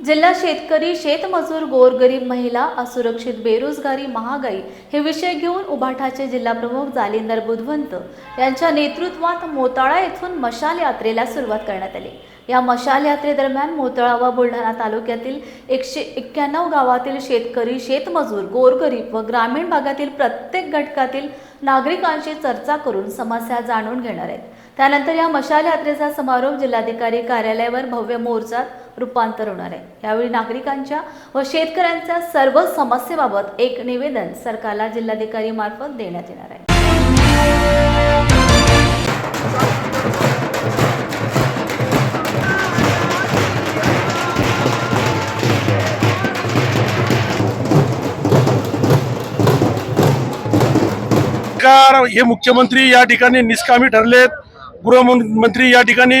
जिल्हा शेतकरी शेतमजूर गोरगरीब महिला असुरक्षित बेरोजगारी महागाई हे विषय घेऊन उभाठाचे जिल्हाप्रमुख जालिंदर बुधवंत यांच्या नेतृत्वात मोताळा येथून मशाल यात्रेला सुरुवात करण्यात आली. या मशाल यात्रेदरम्यान मोताळा व बुलढाणा तालुक्यातील एकशे एक्क्याण्णव गावातील शेतकरी शेतमजूर गोरगरीब व ग्रामीण भागातील प्रत्येक घटकातील नागरिकांशी चर्चा करून समस्या जाणून घेणार आहेत. त्यानंतर या मशाल यात्रेचा समारोप जिल्हाधिकारी कार्यालयावर भव्य मोर्चात रूपांतर होणार आहे. यावेळी नागरिकांच्या व शेतकऱ्यांच्या सर्व समस्येबाबत एक निवेदन सरकारला जिल्हाधिकारी मार्फत देण्यात येणार आहे. सरकार हे मुख्यमंत्री या ठिकाणी निष्कामी ठरलेत. गृहमंत्री या ठिकाणी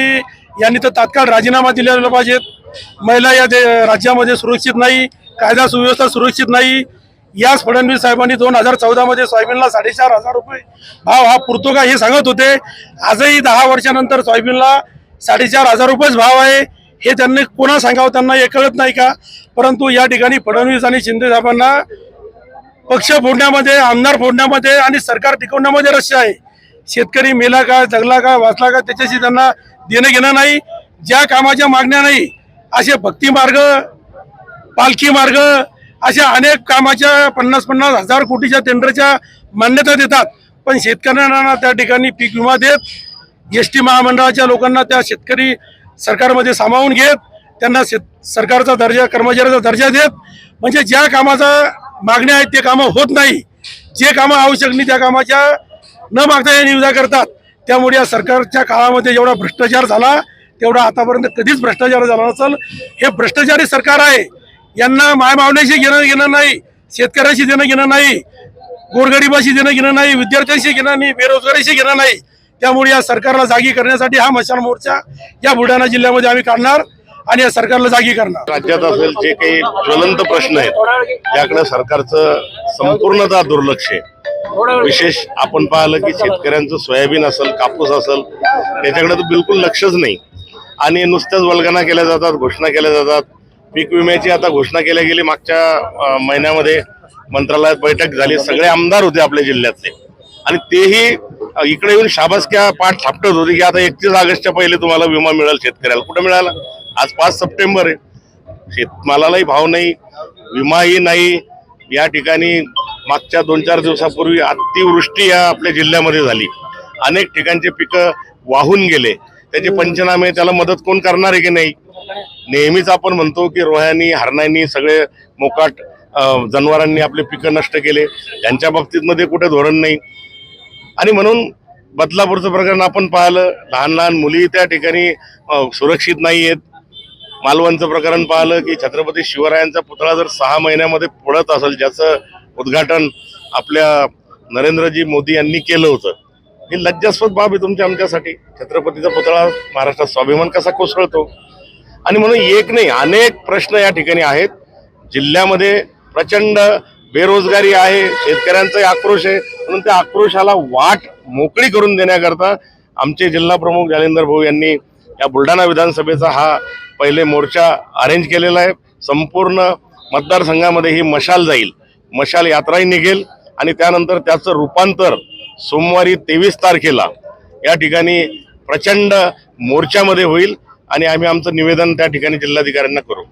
यांनी तर तात्काळ राजीनामा दिलेला पाहिजेत. महिला या दे- राज्यामध्ये सुरक्षित नाही कायदा सुव्यवस्था सुरक्षित नाही याच फडणवीस साहेबांनी दोन हजार चौदामध्ये सोयाबीनला साडेचार हजार रुपये भाव हा पुरतो का हे सांगत होते. आजही दहा वर्षानंतर सोयाबीनला साडेचार हजार रुपयेच भाव आहे. हे त्यांनी कोणा सांगावं त्यांना हे कळत नाही का? परंतु या ठिकाणी फडणवीस आणि शिंदे साहेबांना पक्ष फोडण्यामध्ये आमदार फोडण्यामध्ये आणि सरकार टिकवण्यामध्ये रस्य आहे. शेतकरी मेला का जगला का वाचला का त्याच्याशी त्यांना देणं घेणं नाही. ज्या कामाच्या मागण्या नाही असे भक्ती मार्ग पालखी मार्ग अशा अनेक कामाच्या पन्नास पन्नास हजार कोटीच्या टेंडरच्या मान्यता देतात. पण शेतकऱ्यांना त्या ठिकाणी पीक विमा देत एस टी महामंडळाच्या लोकांना त्या शेतकरी सरकारमध्ये सामावून घेत त्यांना शेत सरकारचा दर्जा कर्मचाऱ्याचा दर्जा देत म्हणजे ज्या कामाचा मागण्या आहेत ते कामं होत नाही. जे कामं आवश्यक नाही त्या कामाच्या न मागता या निविदा करतात. त्यामुळे या सरकारच्या काळामध्ये जेवढा भ्रष्टाचार झाला तेवढा आतापर्यंत कधीच भ्रष्टाचार झाला नसेल. हे भ्रष्टाचारी सरकार आहे. यांना मायमावण्याशी घेणं घेणं नाही. शेतकऱ्याशी देणं घेणं नाही. गोरगरिबाशी देणं घेणं नाही. विद्यार्थ्यांशी घेणं नाही. बेरोजगारीशी घेणं नाही. त्यामुळे या सरकारला जागी करण्यासाठी हा मशाल मोर्चा या बुलढाणा जिल्ह्यामध्ये आम्ही काढणार आणि या सरकारला जागी करणार. राज्यात असेल जे काही ज्वलंत प्रश्न आहेत त्याकडे सरकारचं संपूर्णतः दुर्लक्ष आहे. विशेष आपण पाहिलं की शेतकऱ्यांचं सोयाबीन असेल कापूस असेल त्याच्याकडे तर बिलकुल लक्षच नाही. आणि नुसत्याच वल्गना केल्या जातात घोषणा केल्या जातात. पीक विम्याची आता घोषणा केल्या गेली मागच्या महिन्यामध्ये. मंत्रालयात बैठक झाली. सगळे आमदार होते आपल्या जिल्ह्यातले. आणि तेही इकडे येऊन शाबासक्या पाठ थापटत होते की आता एकतीस ऑगस्टच्या पहिले तुम्हाला विमा मिळेल शेतकऱ्याला. कुठं मिळाला? आज पाच सप्टेंबर आहे. शेतमालालाही भाव नाही विमाही नाही. या ठिकाणी मागच्या दोन चार दिवसापूर्वी अतिवृष्टी या आपल्या जिल्ह्यामध्ये झाली. अनेक ठिकाणचे पिकं वाहून गेले. त्याचे पंचनामे त्याला मदत कोण करणार आहे की नाही? नेहमीच आपण म्हणतो की रोह्यांनी हरणांनी सगळे मोकाट जनावरांनी आपले पिकं नष्ट केले. त्यांच्या बाबतीतमध्ये कुठे धोरण नाही. आणि म्हणून बदलापूरचं प्रकरण आपण पाहिलं. लहान लहान मुली त्या ठिकाणी सुरक्षित नाही आहेत. मालवणचं प्रकरण पाहिलं की छत्रपती शिवरायांचा पुतळा जर सहा महिन्यामध्ये पडत असेल ज्याचं उद्घाटन आपल्या नरेंद्रजी मोदी यांनी केलं होतं. ही लज्जास्पद बाब आहे तुमच्या आमच्यासाठी. छत्रपतीचा पुतळा महाराष्ट्रात स्वाभिमान कसा कोसळतो? आणि म्हणून एक नाही अनेक प्रश्न या ठिकाणी आहेत. जिल्ह्यामध्ये प्रचंड बेरोजगारी आहे शेतकऱ्यांचा आक्रोश आहे. म्हणून त्या आक्रोशाला वाट मोकळी करून देण्याकरता आमचे जिल्हा प्रमुख जालिंदर भाऊ यांनी या बुलढाणा विधानसभेचा हा पहिले मोर्चा अरेंज केलेला आहे. संपूर्ण मतदारसंघामध्ये ही मशाल जाईल. मशाल यात्राही निघेल आणि त्यानंतर त्याचं रूपांतर सोमवारी तेवीस तारखेला या ठिकाणी प्रचंड मोर्चामध्ये होईल आणि आम्ही आमचं निवेदन त्या ठिकाणी जिल्हाधिकाऱ्यांना करू.